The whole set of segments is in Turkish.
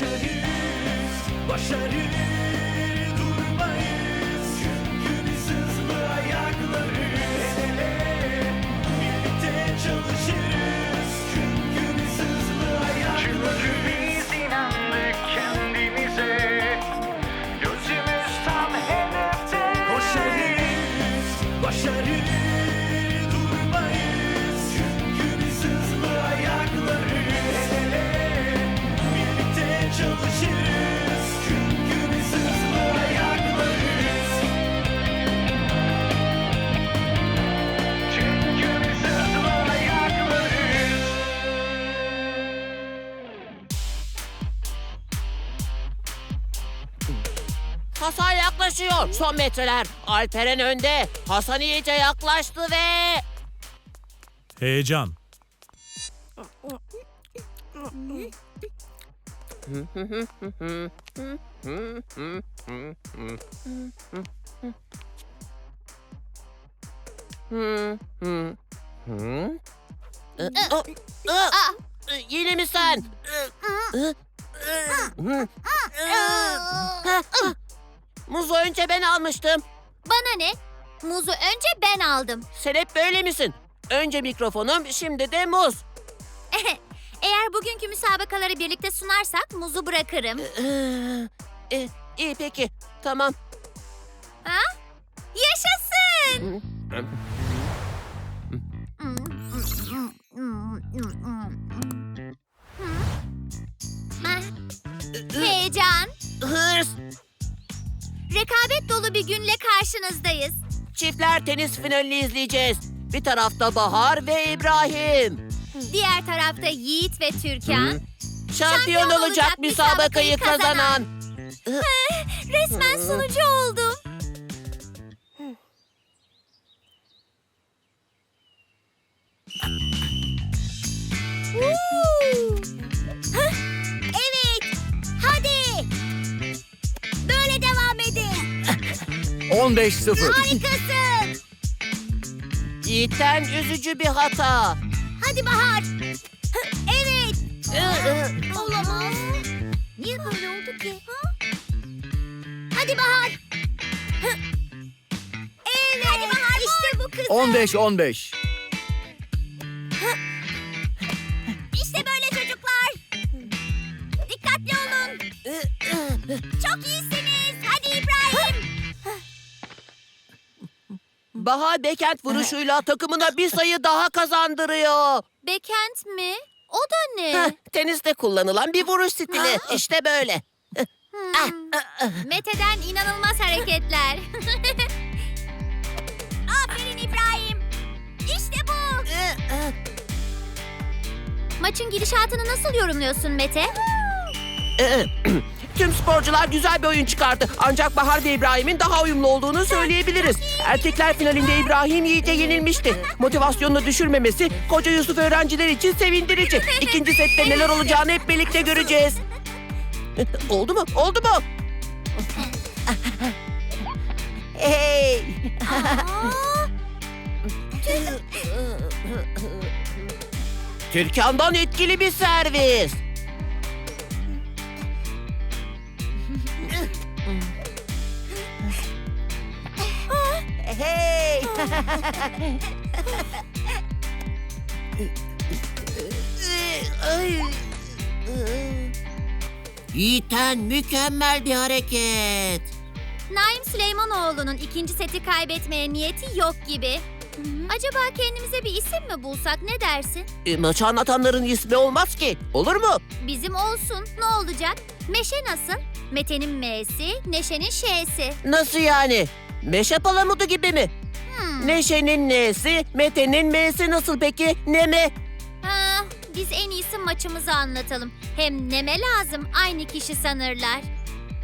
Koşarız, başarır Hasan yaklaşıyor. Son metreler. Alperen önde. Hasan iyice yaklaştı ve... Heyecan. Yine mi sen? Muzu önce ben almıştım. Bana ne? Muzu önce ben aldım. Sen hep böyle misin? Önce mikrofonum, şimdi de muz. Eğer bugünkü müsabakaları birlikte sunarsak muzu bırakırım. Ee, iyi peki, tamam. Yaşasın! Günle karşınızdayız. çiftler tenis finalini izleyeceğiz. Bir tarafta Bahar ve İbrahim. Diğer tarafta Yiğit ve Türkan. Şampiyon olacak müsabakayı kazanan. Resmen sunucu oldum. 15-0. Harikasın. Yiğitten üzücü bir hata. Hadi Bahar. Evet. Olamaz. Niye böyle oldu ki? Hadi Bahar. Evet. Hadi Bahar. İşte bu kız. 15-15. İşte böyle çocuklar. Dikkatli olun. Çok iyisiniz. Bahar Bekent vuruşuyla takımına bir sayı daha kazandırıyor. Bekent mi? O da ne? Heh, teniste kullanılan bir vuruş stili. İşte böyle. Hmm. Mete'den inanılmaz hareketler. Aferin İbrahim. İşte bu. Maçın gidişatını nasıl yorumluyorsun Mete? Tüm sporcular güzel bir oyun çıkardı. Ancak Bahar ve İbrahim'in daha uyumlu olduğunu söyleyebiliriz. Erkekler finalinde İbrahim iyice yenilmişti. Motivasyonunu düşürmemesi koca Yusuf öğrenciler için sevindirici. İkinci sette neler olacağını hep birlikte göreceğiz. Oldu mu? Oldu mu? Hey! Türkan'dan etkili bir servis. Hey! Yiğiten mükemmel bir hareket. Naim Süleymanoğlu'nun ikinci seti kaybetmeye niyeti yok gibi. Acaba kendimize bir isim mi bulsak ne dersin? E, maçı anlatanların ismi olmaz ki. Olur mu? Bizim olsun ne olacak? Meşe nasıl? Mete'nin M'si, Neşe'nin Ş'si. Nasıl yani? Meşe palamudu gibi mi? Hmm. Neşe'nin nesi, Mete'nin m'si nasıl peki? Ne mi? Ha, biz en iyisi maçımızı anlatalım. Hem neme lazım aynı kişi sanırlar.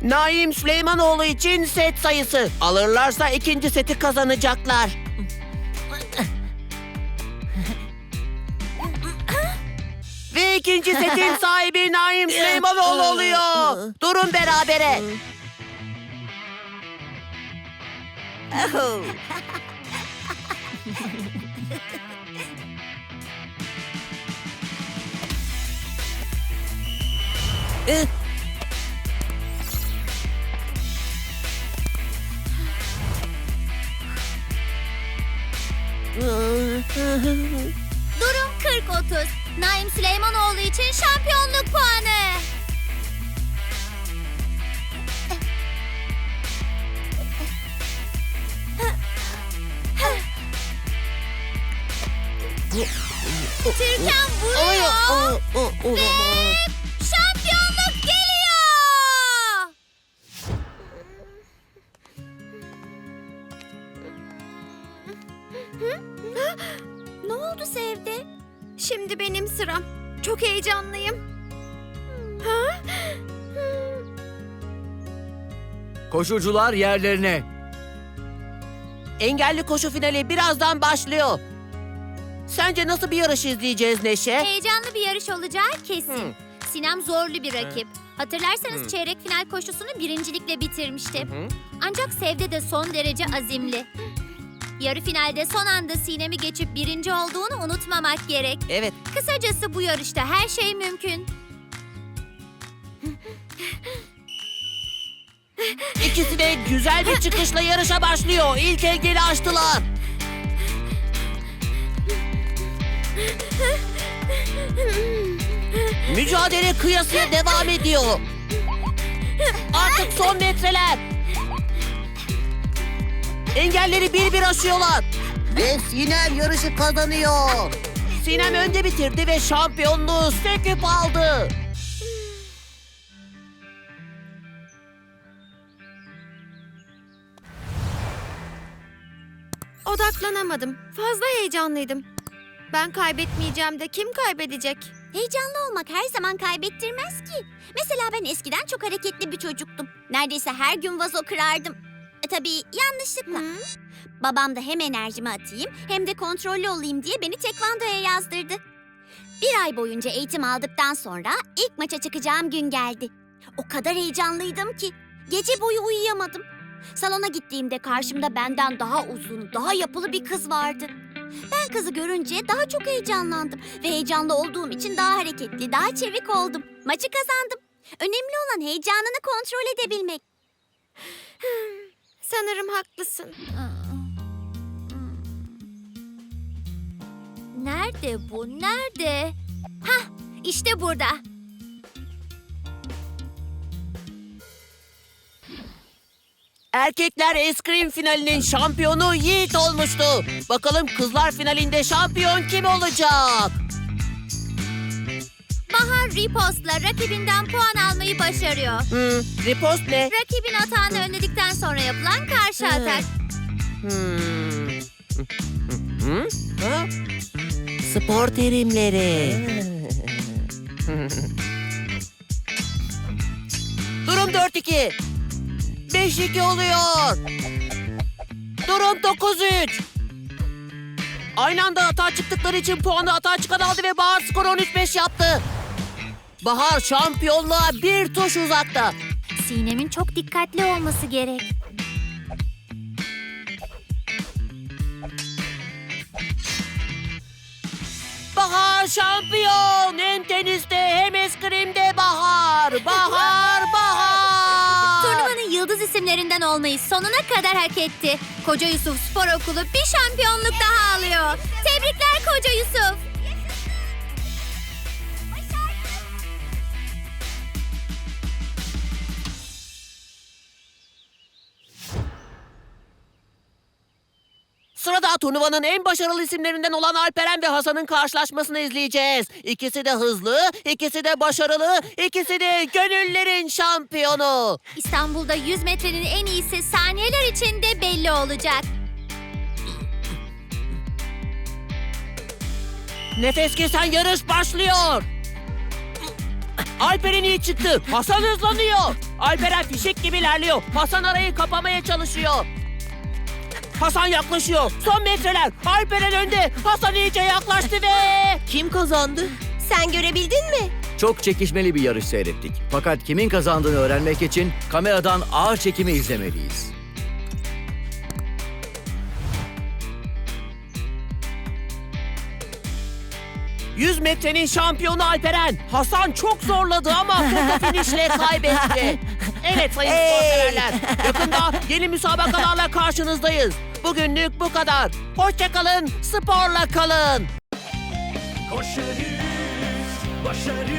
Naim Süleymanoğlu için set sayısı. Alırlarsa ikinci seti kazanacaklar. Ve ikinci setin sahibi Naim Süleymanoğlu oluyor. Durun berabere. Durum 40-30. Naim Süleymanoğlu için şampiyonluk puanı. Türkan vuruyor. Şampiyonluk geliyor. Ne oldu Sevde? Şimdi benim sıram. Çok heyecanlıyım. Ha? Koşucular yerlerine. Engelli koşu finali birazdan başlıyor. Sence nasıl bir yarış izleyeceğiz Neşe? Heyecanlı bir yarış olacağı kesin. Hı. Sinem zorlu bir rakip. Hatırlarsanız çeyrek final koşusunu birincilikle bitirmişti. Hı. Ancak Sevde de son derece azimli. Yarı finalde son anda Sinem'i geçip birinci olduğunu unutmamak gerek. Evet. Kısacası bu yarışta her şey mümkün. İkisi de güzel bir çıkışla yarışa başlıyor. İlk engeli açtılar. Mücadele kıyasıya devam ediyor. Artık son metreler. Engelleri bir bir aşıyorlar. Ve Sinem yarışı kazanıyor. Sinem önde bitirdi ve şampiyonluğu söküp aldı. Odaklanamadım. Fazla heyecanlıydım. Ben kaybetmeyeceğim de kim kaybedecek? Heyecanlı olmak her zaman kaybettirmez ki. Mesela ben eskiden çok hareketli bir çocuktum. Neredeyse her gün vazo kırardım. E, tabii yanlışlıkla. Babam da hem enerjimi atayım hem de kontrollü olayım diye beni tekvandoya yazdırdı. Bir ay boyunca eğitim aldıktan sonra ilk maça çıkacağım gün geldi. O kadar heyecanlıydım ki gece boyu uyuyamadım. Salona gittiğimde karşımda benden daha uzun, daha yapılı bir kız vardı. Ben kızı görünce daha çok heyecanlandım ve heyecanlı olduğum için daha hareketli, daha çevik oldum. Maçı kazandım. Önemli olan heyecanını kontrol edebilmek. Sanırım haklısın. Nerede bu? Nerede? Hah, işte burada. Erkekler eskrim finalinin şampiyonu Yiğit olmuştu. Bakalım kızlar finalinde şampiyon kim olacak? Bahar Ripost'la rakibinden puan almayı başarıyor. Hmm, ripost ne? Rakibin atağını önledikten sonra yapılan karşı atak. Hmm. Hı? Ha? Spor terimleri. Durum 4-2. 5-2 oluyor. Durum 9-3. Aynı anda hata çıktıkları için puanı hata çıkan aldı ve Bahar skoru 13-5 yaptı. Bahar şampiyonluğa bir tuş uzakta. Sinem'in çok dikkatli olması gerek. Bahar şampiyon. Hem teniste hem eskrimde Bahar. Bahar, Bahar. İsimlerinden olmayı sonuna kadar hak etti. Koca Yusuf Spor Okulu bir şampiyonluk daha alıyor. Tebrikler Koca Yusuf. Turnuvanın en başarılı isimlerinden olan Alperen ve Hasan'ın karşılaşmasını izleyeceğiz. İkisi de hızlı, ikisi de başarılı, ikisi de gönüllerin şampiyonu. İstanbul'da 100 metrenin en iyisi saniyeler içinde belli olacak. Nefes kesen yarış başlıyor. Alperen iyi çıktı. Hasan hızlanıyor. Alperen fişek gibi ilerliyor. Hasan arayı kapamaya çalışıyor. Hasan yaklaşıyor. Son metreler. Alperen önde. Hasan iyice yaklaştı ve... Kim kazandı? Sen görebildin mi? Çok çekişmeli bir yarış seyrettik. Fakat kimin kazandığını öğrenmek için kameradan ağır çekimi izlemeliyiz. ...100 metrenin şampiyonu Alperen. Hasan çok zorladı ama foto finişle kaybetti. Evet sayın spor severler. Yakında yeni müsabakalarla karşınızdayız. Bugünlük bu kadar. Hoşçakalın, sporla kalın. Koşarız, başarı